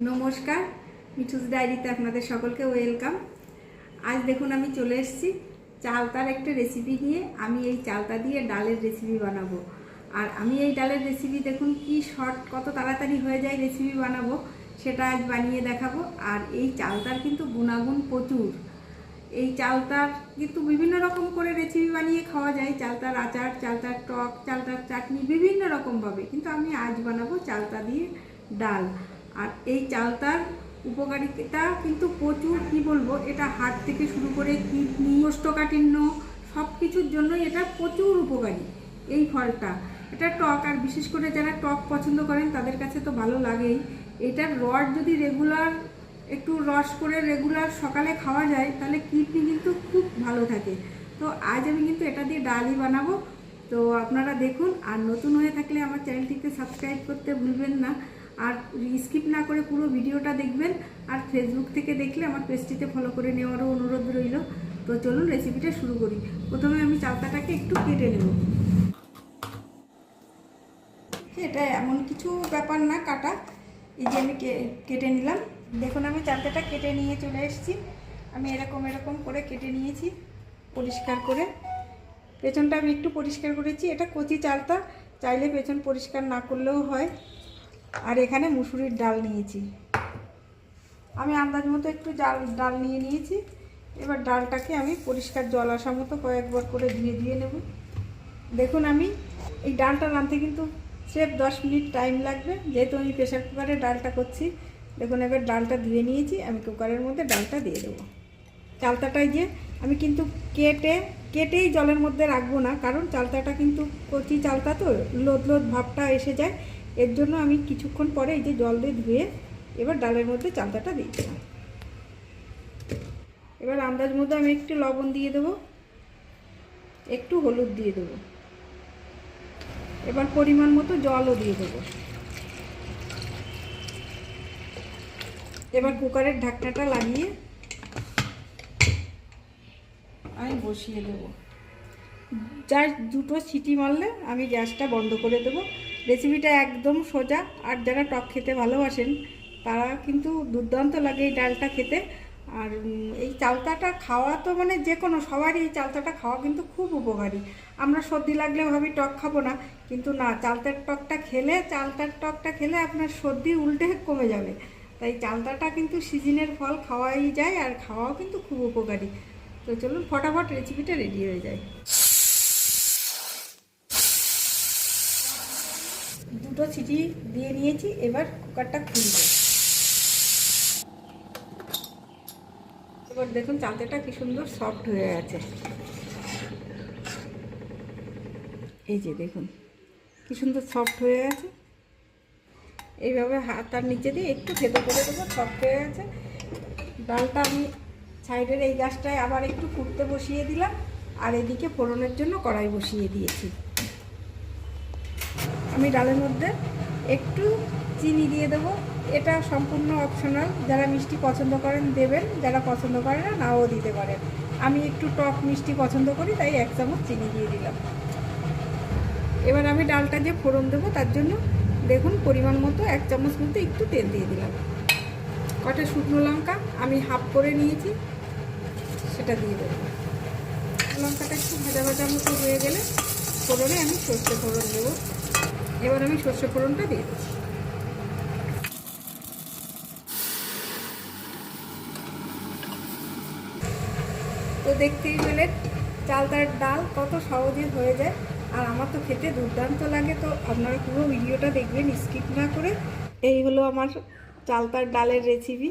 নমস্কার, মিঠুস ডায়েরিতে আপনাদের সকলকে ওয়েলকাম। আজ দেখুন আমি চলে এসেছি চালতার একটা রেসিপি নিয়ে। আমি এই চালতা দিয়ে ডালের রেসিপি বানাবো। আর আমি এই ডালের রেসিপি দেখুন কি শর্ট কত তাড়াতাড়ি হয়ে যায় রেসিপি বানাবো, সেটা আজ বানিয়ে দেখাবো। আর এই চালতার কিন্তু গুণাগুণ প্রচুর। এই চালতার কিন্তু বিভিন্ন রকম করে রেসিপি বানিয়ে খাওয়া যায়। চালতার আচার, চালতার টক, চালতার চাটনি বিভিন্ন রকমভাবে কিন্তু আমি আজ বানাবো চালতা দিয়ে ডাল। আর এই চালতার উপকারিতা কিন্তু প্রচুর, কি বলব, এটা হার্ট থেকে শুরু করে কিডনি কোষ্ঠকাঠিন্য সব কিছুর জন্যই এটা প্রচুর উপকারী এই ফলটা। এটা টক, আর বিশেষ করে যারা টক পছন্দ করেন, তাদের কাছে তো ভালো লাগেই। এটার রড যদি রেগুলার একটু রস করে রেগুলার সকালে খাওয়া যায়, তাহলে কিডনি কিন্তু খুব ভালো থাকে। তো আজ আমি কিন্তু এটা দিয়ে ডালই বানাবো। তো আপনারা দেখুন, আর নতুন হয়ে থাকলে আমার চ্যানেলটিকে সাবস্ক্রাইব করতে ভুলবেন না। আর স্কিপ না করে পুরো ভিডিওটা দেখবেন, আর ফেসবুক থেকে দেখলে আমার পেজটিতে ফলো করে নেওয়ারও অনুরোধ রইল। তো চলুন রেসিপিটা শুরু করি। প্রথমে আমি চালতাটাকে একটু কেটে নেব। এটা এমন কিছু ব্যাপার না, কাটা। এই যে আমি কেটে নিলাম। দেখুন, আমি চালতাটা কেটে নিয়ে চলে এসেছি। আমি এরকম এরকম করে কেটে নিয়েছি, পরিষ্কার করে। পেছনটা আমি একটু পরিষ্কার করেছি। এটা কচি চালতা, চাইলে পেছন পরিষ্কার না করলেও হয়। আর এখানে মুসুরির ডাল নিয়েছি। আমি আন্দাজ মতো একটু জাল, ডাল নিয়ে নিয়েছি। এবার ডালটাকে আমি পরিষ্কার জল আসা মতো কয়েকবার করে ধুয়ে দিয়ে নেব। দেখুন আমি এই ডালটা রাঁধতে কিন্তু সেফ দশ মিনিট টাইম লাগবে। যেহেতু আমি প্রেশার কুকারে ডালটা করছি, দেখুন এবার ডালটা ধুয়ে নিয়েছি। আমি কুকারের মধ্যে ডালটা দিয়ে দেবো। চালতাটাই যে আমি কিন্তু কেটে, কেটেই জলের মধ্যে রাখব না, কারণ চালতাটা কিন্তু কচি চালতা তো, লোদ লোদ ভাবটা এসে যায়। এর জন্য আমি কিছুক্ষণ পরে এই যে জল দিয়ে ধুয়ে এবার ডালের মধ্যে চালতাটা দিয়ে দিলাম। এবার আন্দাজ মধ্যে আমি একটু লবণ দিয়ে দেবো, একটু হলুদ দিয়ে দেবো। এবার পরিমাণ মতো জলও দিয়ে দেবো। এবার কুকারের ঢাকনাটা লাগিয়ে আমি বসিয়ে দেবো। যার দুটো সিটি মারলে আমি গ্যাসটা বন্ধ করে দেবো। রেসিপিটা একদম সোজা। আর যারা টক খেতে ভালোবাসেন, তারা কিন্তু দুর্দান্ত লাগে এই ডালটা খেতে। আর এই চালতাটা খাওয়া তো মানে যে কোনো সবারই এই চালতাটা খাওয়া কিন্তু খুব উপকারী। আমরা সর্দি লাগলে ভাবি টক খাব না, কিন্তু না, চালতার টকটা খেলে, চালতার টকটা খেলে আপনার সর্দি উল্টে কমে যাবে। তাই চালতাটা কিন্তু সিজনের ফল খাওয়াই যায়, আর খাওয়াও কিন্তু খুব উপকারী। তো চলুন ফটাফট রেসিপিটা রেডি হয়ে যায়। দুটো সিটি দিয়ে নিয়েছি, এবার কুকারটা খুলবো। এবার দেখুন চালতাটা কি সুন্দর সফট হয়ে আছে এই যে দেখুন, কি সুন্দর সফট হয়ে আছে এইভাবে হাত হাতার নিচে দিয়ে একটু ভেতর করে দেবো সফট হয়ে গেছে। ডালটা আমি সাইডের এই গাছটায় আবার একটু ফুটতে বসিয়ে দিলাম, আর এদিকে ফোড়নের জন্য কড়াই বসিয়ে দিয়েছি। আমি ডালের মধ্যে একটু চিনি দিয়ে দেবো। এটা সম্পূর্ণ অপশনাল যারা মিষ্টি পছন্দ করেন দেবেন, যারা পছন্দ করে না, নাও দিতে পারেন। আমি একটু টক মিষ্টি পছন্দ করি, তাই এক চামচ চিনি দিয়ে দিলাম। এবার আমি ডালটা যে ফোড়ন দেবো, তার জন্য দেখুন পরিমাণ মতো এক চামচ মতো একটু তেল দিয়ে দিলাম। কটা শুকনো লঙ্কা আমি হাফ করে নিয়েছি। সেটা দিয়ে দেবো। লঙ্কাটা একটু ভাজা ভাজা মতো হয়ে গেলে ফোড়নে আমি সর্ষে ফোড়ন দেবো। এবার আমি সর্ষে ফোড়নটা দিয়ে তো দেখতেই পেলেন চালতার ডাল কত সহজে হয়ে যায়। আর আমার তো খেতে দুর্দান্ত লাগে, তো আপনারা পুরো ভিডিওটা দেখবেন, স্কিপ না করে। এই হলো আমার চালতার ডালের রেসিপি